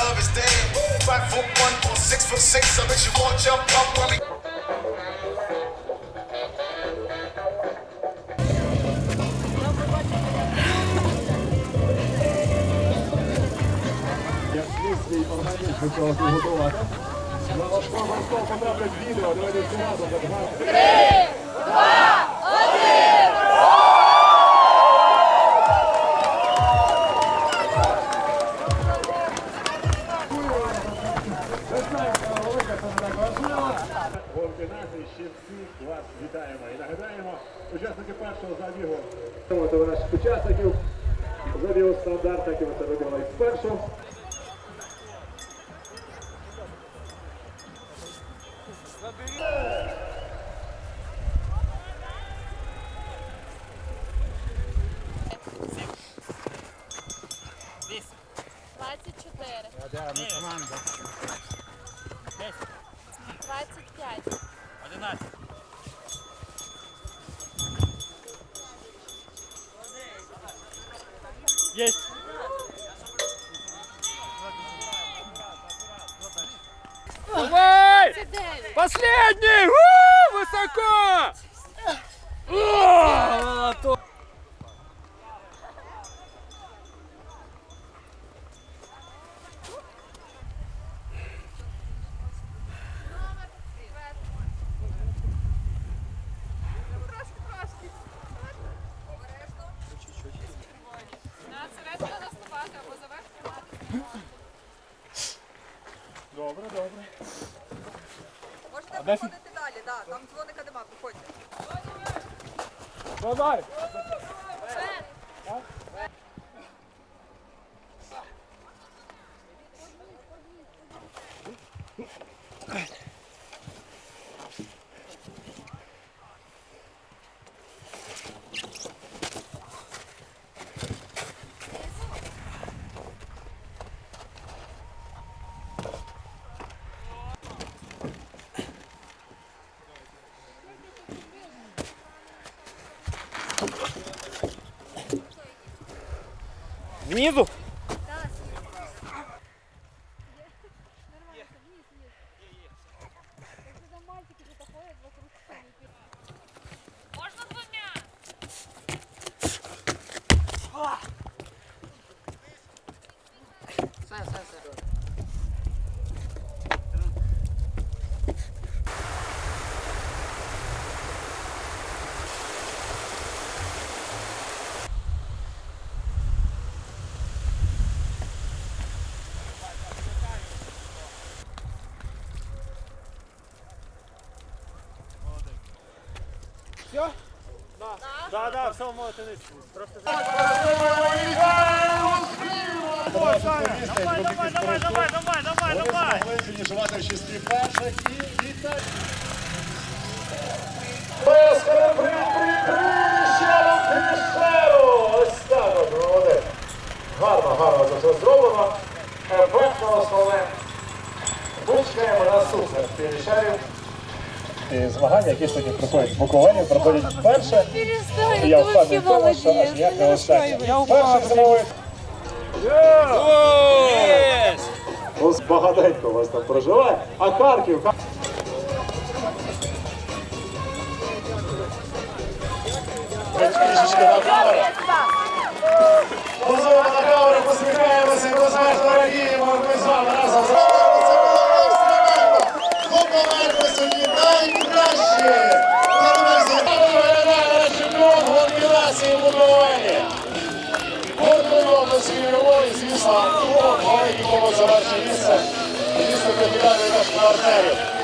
love is dead. Five foot one or six foot six, I bet you won't jump up when we. Три! Вітаємо і нагадаємо, учасники першого забігу. До наших учасників забігу стандарт, так і ви це вибрали спершу. Двадцять чотири. Двадцять п'ять. Есть. Давай! Последний! У, высоко! Можете далі, да, там дзвоника нема, проходьте. Давай! Aviso! Да, да, все, можете не Просто Давай, давай, давай, давай, давай, давай, давай, давай. Могли фінішувати в числі перших і вітать. Поїскали, привіт, привіт, привіт, ще раз фінішеру! Ось так от, молодець. Гарно, гарно це все зроблено. Ефектно основне. Вичекаємо наступних фінішерів. І змагання, які сьогодні проходять в Буковині, проходять вперше. І я впевнений в тому, що аж ніяк не останнє. Перший зимовий Ось багатенько у вас там проживає. А Харків. Хар- Трішечки на Valtério.